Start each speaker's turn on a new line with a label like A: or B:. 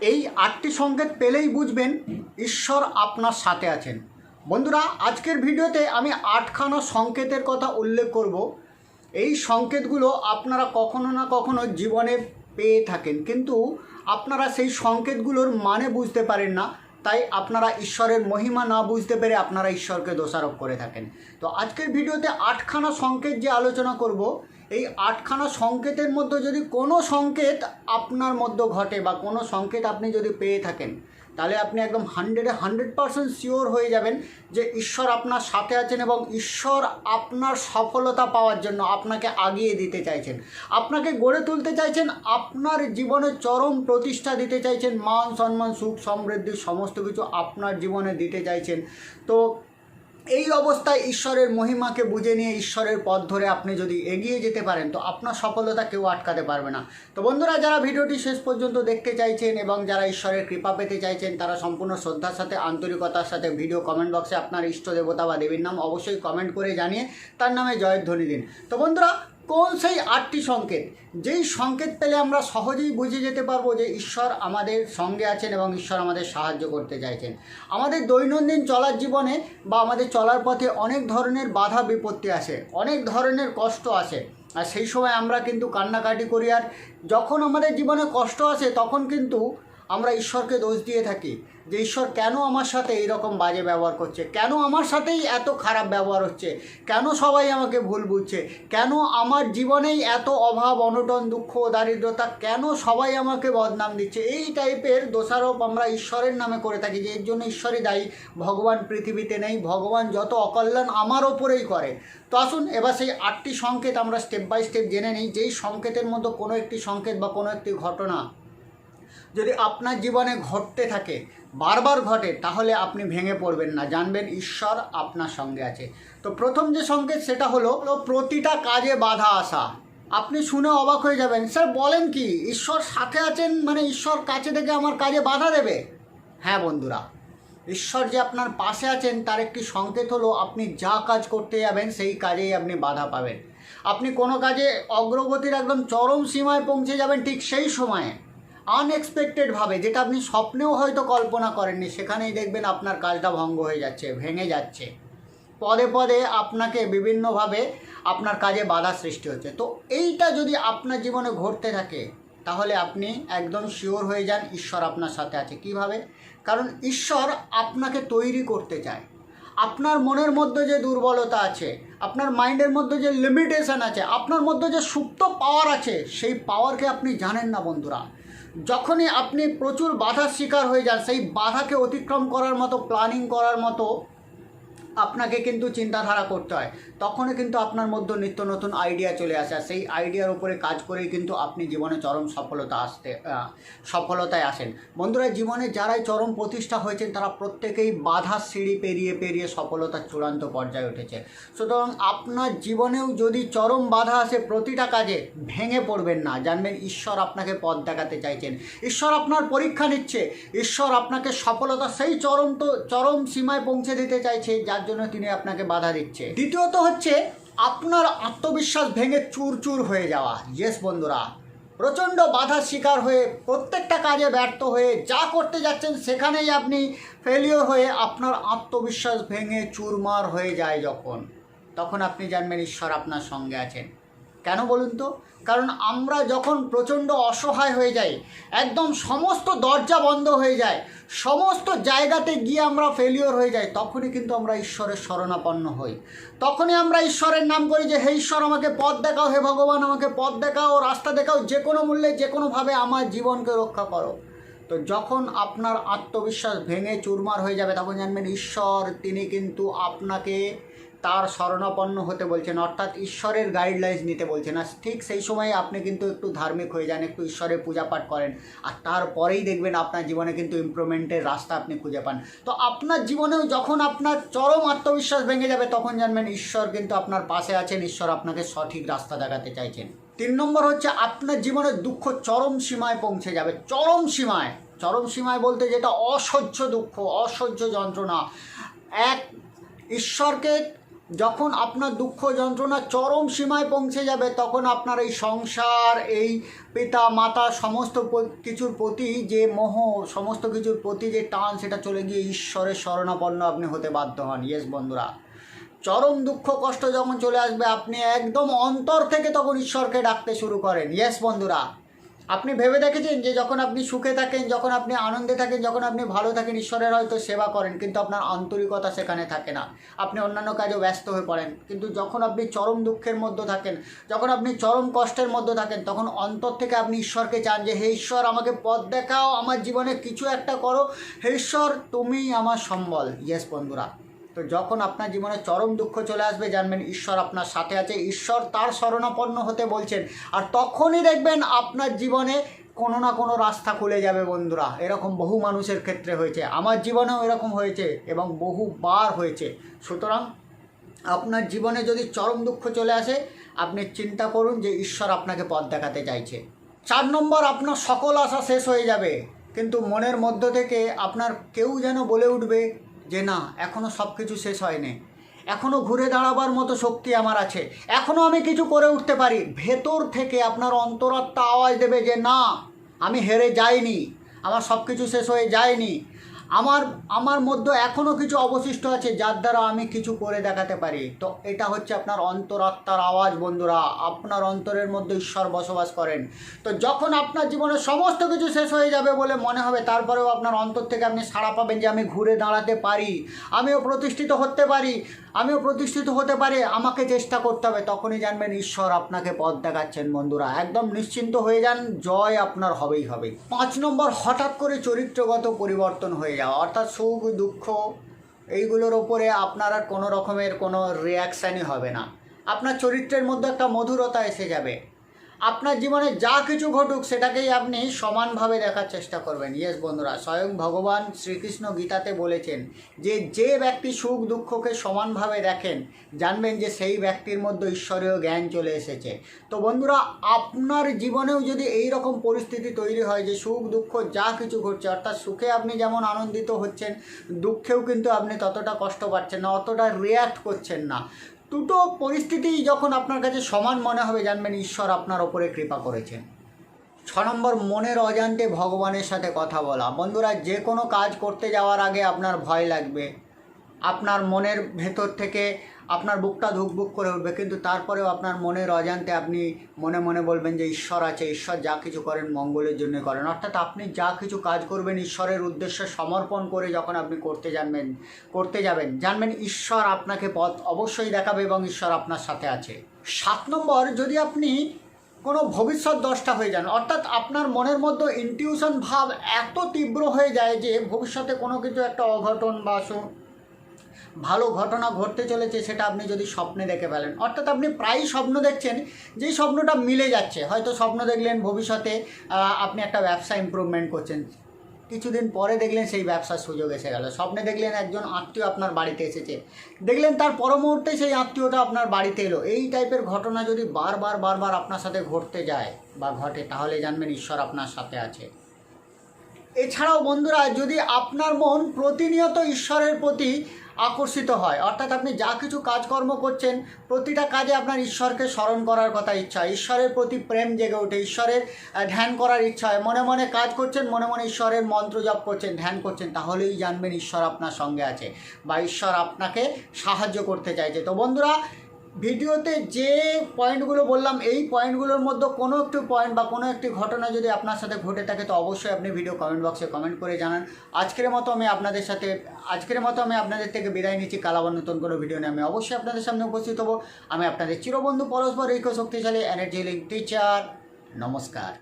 A: এই আটটি সংকেত পেলেই বুঝবেন ঈশ্বর আপনার সাথে আছেন। বন্ধুরা, আজকের ভিডিওতে আমি আটখানা সংকেতের কথা উল্লেখ করব। এই সংকেতগুলো আপনারা কখনো না কখনো জীবনে পেয়ে থাকেন, কিন্তু আপনারা সেই সংকেতগুলোর মানে বুঝতে পারেন না, তাই আপনারা ঈশ্বরের মহিমা না বুঝতে পেরে আপনারা ঈশ্বরকে দোষারোপ করে থাকেন। তো আজকের ভিডিওতে আটখানা সংকেত যে আলোচনা করব এই আটখানা সংকেতের মধ্যে যদি কোনো সংকেত আপনার মধ্যে ঘটে বা কোনো সংকেত আপনি যদি পেয়ে থাকেন, তাহলে আপনি একদম হান্ড্রেডে হান্ড্রেড পারসেন্ট শিওর হয়ে যাবেন যে ঈশ্বর আপনার সাথে আছেন এবং ঈশ্বর আপনার সফলতা পাওয়ার জন্য আপনাকে আগিয়ে দিতে চাইছেন। আপনাকে গড়ে তুলতে চাইছেন, আপনার জীবনে চরম প্রতিষ্ঠা দিতে চাইছেন, মান, সম্মান, সুখ, সমৃদ্ধি, সমস্ত কিছু আপনার জীবনে দিতে চাইছেন। তো এই অবস্থায় ঈশ্বরের মহিমাকে বুঝে নিয়ে ঈশ্বরের পথ ধরে আপনি যদি এগিয়ে যেতে পারেন, তো আপনার সফলতা কেউ আটকাতে পারবে না। তো বন্ধুরা, যারা ভিডিওটি শেষ পর্যন্ত দেখতে চাইছেন এবং যারা ঈশ্বরের কৃপা পেতে চাইছেন, তারা সম্পূর্ণ শ্রদ্ধার সাথে, আন্তরিকতার সাথে ভিডিও কমেন্ট বক্সে আপনার ইষ্ট দেবতা বা দেবীর নাম অবশ্যই কমেন্ট করে জানিয়ে তার নামে জয়ধ্বনি ধ্বনি দিন। তো বন্ধুরা কোন সেই আটটি সংকেত? যেই সংকেত পেলে আমরা সহজেই বুঝে যেতে পারব যে ঈশ্বর আমাদের সঙ্গে আছেন এবং ঈশ্বর আমাদের সাহায্য করতে চাইছেন। আমাদের দৈনন্দিন চলার জীবনে বা আমাদের চলার পথে অনেক ধরনের বাধা, বিপত্তি আসে, অনেক ধরনের কষ্ট আসে। আর সেই সময় আমরা কিন্তু কান্নাকাটি করি, আর যখন আমাদের জীবনে কষ্ট আসে, তখন কিন্তু আমরা ঈশ্বরকে দোষ দিয়ে থাকি যে ঈশ্বর কেন আমার সাথে এইরকম বাজে ব্যবহার করছে? কেন আমার সাথেই এত খারাপ ব্যবহার হচ্ছে? কেন সবাই আমাকে ভুল বুঝছে? কেন আমার জীবনেই এত অভাব, অনটন, দুঃখ, দারিদ্রতা, কেন সবাই আমাকে বদনাম দিচ্ছে? এই টাইপের দোষারোপ আমরা ঈশ্বরের নামে করে থাকি যে এর জন্য ঈশ্বরই দায়ী। ভগবান পৃথিবীতে নেই, ভগবান যত অকল্যাণ আমার ওপরেই করে। তো আসুন, এবার সেই আটটি সংকেত আমরা স্টেপ বাই স্টেপ জেনে নিই। যেই সংকেতের মধ্যে কোনো একটি সংকেত বা কোনো একটি ঘটনা যদি আপনার জীবনে ঘটতে থাকে, বারবার ঘটে, তাহলে আপনি ভেঙে পড়বেন না। জানবেন ঈশ্বর আপনার সঙ্গে আছে। তো প্রথম যে সংকেত, সেটা হলো, প্রতিটা কাজে বাধা আসা। আপনি শুনে অবাক হয়ে যাবেন, স্যার, বলেন কি, ঈশ্বর সাথে আছেন? মানে ঈশ্বর কাছে থেকে আমার কাজে বাধা দেবে? হ্যাঁ বন্ধুরা, ঈশ্বর যে আপনার পাশে আছেন, তার একটি সংকেত হলো, আপনি যা কাজ করতে যাবেন, সেই কাজেই আপনি বাধা পাবেন। আপনি কোনো কাজে অগ্রগতির একদম চরম সীমায় পৌঁছে যাবেন ঠিক সেই সময়ে। আনএক্সপেক্টেডভাবে যেটা আপনি স্বপ্নেও হয়তো কল্পনা করেননি, সেখানেই দেখবেন আপনার কাজটা ভঙ্গ হয়ে যাচ্ছে, ভেঙে যাচ্ছে। পদে পদে আপনাকে বিভিন্নভাবে আপনার কাজে বাধা সৃষ্টি হচ্ছে। তো এইটা যদি আপনার জীবনে ঘটতে থাকে, তাহলে আপনি একদম শিওর হয়ে যান ঈশ্বর আপনার সাথে আছে। কীভাবে? কারণ ঈশ্বর আপনাকে তৈরি করতে চায়। আপনার মনের মধ্যে যে দুর্বলতা আছে, আপনার মাইন্ডের মধ্যে যে লিমিটেশন আছে, আপনার মধ্যে যে সুপ্ত পাওয়ার আছে, সেই পাওয়ারকে আপনি জানেন না বন্ধুরা। যখনই আপনি প্রচুর বাধার শিকার হয়ে যান, সেই বাধাকে অতিক্রম করার মতো প্ল্যানিং করার মতো আপনাকে কিন্তু চিন্তাধারা করতে হয়। তখনই কিন্তু আপনার মধ্যে নিত্য নতুন আইডিয়া চলে আসে। আর সেই আইডিয়ার উপরে কাজ করেই কিন্তু আপনি জীবনে চরম সফলতা আসতে সফলতায় আসেন। বন্ধুরা, জীবনে যারাই চরম প্রতিষ্ঠা হয়েছেন, তারা প্রত্যেকেই বাধা সিঁড়ি পেরিয়ে পেরিয়ে সফলতার চূড়ান্ত পর্যায়ে উঠেছে। সুতরাং আপনার জীবনেও যদি চরম বাধা আসে, প্রতিটা কাজে ভেঙে পড়বেন না। জানবেন, ঈশ্বর আপনাকে পথ দেখাতে চাইছেন। ঈশ্বর আপনার পরীক্ষা নিচ্ছে। ঈশ্বর আপনাকে সফলতা সেই চরম তো, চরম সীমায় পৌঁছে দিতে চাইছে, যার জন্য তিনি আপনাকে বাধা দিচ্ছে। দ্বিতীয়ত হচ্ছে, আপনার আত্মবিশ্বাস ভেঙে চুর চুর হয়ে যাওয়া। ইয়েস বন্ধুরা। প্রচণ্ড বাধার শিকার হয়ে প্রত্যেকটা কাজে ব্যর্থ হয়ে যা করতে যাচ্ছেন সেখানেই আপনি ফেলিওর হয়ে আপনার আত্মবিশ্বাস ভেঙে চুরমার হয়ে যায় যখন। তখন আপনি জানবেন, ঈশ্বর আপনার সঙ্গে আছেন। কেন বলুন তো? কারণ আমরা যখন প্রচণ্ড অসহায় হয়ে যাই, একদম সমস্ত দরজা বন্ধ হয়ে যায়, সমস্ত জায়গাতে গিয়ে আমরা ফেলিওর হয়ে যাই, তখনই কিন্তু আমরা ঈশ্বরের শরণাপন্ন হই। তখনই আমরা ঈশ্বরের নাম করি যে, হে ঈশ্বর, আমাকে পথ দেখাও, হে ভগবান, আমাকে পথ দেখাও, রাস্তা দেখাও, যে কোনো মূল্যে, যে কোনোভাবে আমার জীবনকে রক্ষা করো। তো যখন আপনার আত্মবিশ্বাস ভেঙে চুরমার হয়ে যাবে, তখন জানবেন, ঈশ্বর, তিনি কিন্তু আপনাকে তার শরণাপন্ন হতে বলছেন, অর্থাৎ ঈশ্বরের গাইডলাইন্স নিতে বলছেন। আর ঠিক সেই সময় আপনি কিন্তু একটু ধার্মিক হয়ে যান, একটু ঈশ্বরের পূজা পাঠ করেন। আর তারপরেই দেখবেন আপনার জীবনে কিন্তু ইমপ্রুভমেন্টের রাস্তা আপনি খুঁজে পান। তো আপনার জীবনেও যখন আপনার চরম আত্মবিশ্বাস ভেঙে যাবে, তখন জানবেন ঈশ্বর কিন্তু আপনার পাশে আছেন, ঈশ্বর আপনাকে সঠিক রাস্তা দেখাতে চাইছেন। তিন নম্বর হচ্ছে, আপনার জীবনের দুঃখ চরম সীমায় পৌঁছে যাবে। চরম সীমায়। চরম সীমায় বলতে যেটা অসহ্য দুঃখ, অসহ্য যন্ত্রণা। এক, ঈশ্বরকে যখন আপনার দুঃখ যন্ত্রণা চরম সীমায় পৌঁছে যাবে, তখন আপনার এই সংসার, এই পিতা, মাতা সমস্ত কিছুর প্রতি যে মোহ, সমস্ত কিছুর প্রতি যে টান, সেটা চলে গিয়ে ঈশ্বরের শরণাপন্ন আপনি হতে বাধ্য হন। ইয়েস বন্ধুরা। চরম দুঃখ, কষ্ট যখন চলে আসবে, আপনি একদম অন্তর থেকে তখন ঈশ্বরকে ডাকতে শুরু করেন। ইয়েস বন্ধুরা। আপনি ভেবে দেখেছেন যে যখন আপনি সুখে থাকেন, যখন আপনি আনন্দে থাকেন, যখন আপনি ভালো থাকেন, ঈশ্বরের হয়তো সেবা করেন, কিন্তু আপনার আন্তরিকতা সেখানে থাকে না। আপনি অন্যান্য কাজেও ব্যস্ত হয়ে পড়েন। কিন্তু যখন আপনি চরম দুঃখের মধ্যে থাকেন, যখন আপনি চরম কষ্টের মধ্যে থাকেন, তখন অন্তর থেকে আপনি ঈশ্বরকে চান যে, হে ঈশ্বর, আমাকে পথ দেখাও, আমার জীবনে কিছু একটা করো। হে ঈশ্বর, তুমি আমার সম্বল। ইয়েস বন্ধুরা। তো যখন আপনার জীবনে চরম দুঃখ চলে আসবে, জানবেন ঈশ্বর আপনার সাথে আছে। ঈশ্বর তার শরণাপন্ন হতে বলছেন। আর তখনই দেখবেন আপনার জীবনে কোনো না কোনো রাস্তা খুলে যাবে বন্ধুরা। এরকম বহু মানুষের ক্ষেত্রে হয়েছে। আমার জীবনেও এরকম হয়েছে এবং বহুবার হয়েছে। সুতরাং আপনার জীবনে যদি চরম দুঃখ চলে আসে, আপনি চিন্তা করুন যে ঈশ্বর আপনাকে পথ দেখাতে চাইছে। চার নম্বর, আপনার সকল আশা শেষ হয়ে যাবে। কিন্তু মনের মধ্য থেকে আপনার কেউ যেন বলে উঠবে যে না এখনও সব কিছু শেষ হয়নি। এখনও ঘুরে দাঁড়াবার মতো শক্তি আমার আছে। এখনও আমি কিছু করে উঠতে পারি। ভেতর থেকে আপনার অন্তরাত্মা আওয়াজ দেবে যে, না, আমি হেরে যাইনি। আমার সব কিছু শেষ হয়ে যায়নি। আমার আমার মধ্যে এখনও কিছু অবশিষ্ট আছে, যার দ্বারা আমি কিছু করে দেখাতে পারি। তো এটা হচ্ছে আপনার অন্তরাত্মার আওয়াজ, বন্ধুরা। আপনার অন্তরের মধ্যে ঈশ্বর বসবাস করেন। তো যখন আপনার জীবনে সমস্ত কিছু শেষ হয়ে যাবে বলে মনে হবে, তারপরেও আপনার অন্তর থেকে আপনি সাড়া পাবেন যে আমি ঘুরে দাঁড়াতে পারি, আমিও প্রতিষ্ঠিত হতে পারি। আমিও প্রতিষ্ঠিত হতে পারে, আমাকে চেষ্টা করতে হবে। তখনই জানবেন ঈশ্বর আপনাকে পথ দেখাচ্ছেন বন্ধুরা। একদম নিশ্চিন্ত হয়ে যান, জয় আপনার হবেই হবে পাঁচ নম্বর, হঠাৎ করে চরিত্রগত পরিবর্তন হয়ে যাওয়া। অর্থাৎ সুখ, দুঃখ, এইগুলোর ওপরে আপনার আর কোনো রকমের কোনো রিয়াকশানই হবে না। আপনার চরিত্রের মধ্যে একটা মধুরতা এসে যাবে। আপনার জীবনে যা কিছু ঘটুক, সেটাকেই আপনি সমানভাবে দেখার চেষ্টা করবেন। ইয়েস বন্ধুরা, স্বয়ং ভগবান শ্রীকৃষ্ণ গীতাতে বলেছেন যে যে ব্যক্তি সুখ দুঃখকে সমানভাবে দেখেন, জানবেন যে সেই ব্যক্তির মধ্যে ঈশ্বরীয় জ্ঞান চলে এসেছে। তো বন্ধুরা, আপনার জীবনেও যদি এই রকম পরিস্থিতি তৈরি হয় যে, সুখ দুঃখ যা কিছু ঘটছে, অর্থাৎ সুখে আপনি যেমন আনন্দিত হচ্ছেন, দুঃখেও কিন্তু আপনি ততটা কষ্ট পাচ্ছেন না, অতটা রিয়্যাক্ট করছেন না। দুটো পরিস্থিতি যখন আপনার কাছে সমান মনে হবে, জানবেন ঈশ্বর আপনার ওপরে কৃপা করেছেন। ছ নম্বর, মনের অজান্তে ভগবানের সাথে কথা বলা। বন্ধুরা, যে কোনো কাজ করতে যাওয়ার আগে আপনার ভয় লাগবে। আপনার মনের ভেতর থেকে আপনার বুকটা ধুকবুক করে উঠবে, কিন্তু তারপরেও আপনার মনের অজান্তে আপনি মনে মনে বলবেন যে ঈশ্বর আছে, ঈশ্বর যা কিছু করেন মঙ্গলের জন্য করেন। অর্থাৎ আপনি যা কিছু কাজ করবেন ঈশ্বরের উদ্দেশ্যে সমর্পণ করে যখন আপনি করতে জানবেন, করতে যাবেন, জানবেন ঈশ্বর আপনাকে পথ অবশ্যই দেখাবে এবং ঈশ্বর আপনার সাথে আছে। সাত নম্বর, যদি আপনি কোনো ভবিষ্যৎ দশটা হয়ে যান, অর্থাৎ আপনার মনের মধ্যে ইনটিউশন ভাব এত তীব্র হয়ে যায় যে ভবিষ্যতে কোনো কিছু একটা অঘটন বা ভালো ঘটনা ঘটতে চলেছে সেটা আপনি যদি স্বপ্নে দেখে ফেলেন। অর্থাৎ আপনি প্রায়ই স্বপ্ন দেখছেন, যেই স্বপ্নটা মিলে যাচ্ছে। হয়তো স্বপ্ন দেখলেন ভবিষ্যতে আপনি একটা ব্যবসা ইমপ্রুভমেন্ট করছেন। কিছুদিন পরে দেখলেন সেই ব্যবসার সুযোগ এসে গেল। স্বপ্নে দেখলেন একজন আত্মীয় আপনার বাড়িতে এসেছে। দেখলেন তার পর মুহূর্তে সেই আত্মীয়টা আপনার বাড়িতে এলো। এই টাইপের ঘটনা যদি বারবার বারবার আপনার সাথে ঘটতে যায় বা ঘটে, তাহলে জানবেন ঈশ্বর আপনার সাথে আছে। এছাড়াও বন্ধুরা, যদি আপনার মন প্রতিনিয়ত ঈশ্বরের প্রতি আকর্ষিত হয়। অর্থাৎ আপনি যা কিছু কাজকর্ম করছেন, প্রতিটা কাজে আপনার ঈশ্বরকে স্মরণ করার কথা ইচ্ছা। ঈশ্বরের প্রতি প্রেম জেগে ওঠে, ঈশ্বরের ধ্যান করার ইচ্ছা হয়। মনে মনে কাজ করছেন, মনে মনে ঈশ্বরের মন্ত্র জপ করছেন, ধ্যান করছেন, তাহলেই জানবেন ঈশ্বর আপনার সঙ্গে আছে বা ঈশ্বর আপনাকে সাহায্য করতে চাইছে। তো বন্ধুরা ভিডিওতে যে পয়েন্টগুলো বললাম, এই পয়েন্টগুলোর মধ্যে কোনো একটি পয়েন্ট বা কোনো একটি ঘটনা যদি আপনার সাথে ঘটে থাকে, তো অবশ্যই আপনি ভিডিও কমেন্ট বক্সে কমেন্ট করে জানান। আজকের মতো আমি আপনাদের সাথে, আজকের মতো আমি আপনাদের থেকে বিদায় নিচ্ছি। কালাবার নতুন কোনো ভিডিও নিয়ে আমি অবশ্যই আপনাদের সামনে উপস্থিত হব। আমি আপনাদের চিরবন্ধু পরস্পর, ঐক্য শক্তিশালী এনার্জি লিঙ্ক টিচার নমস্কার।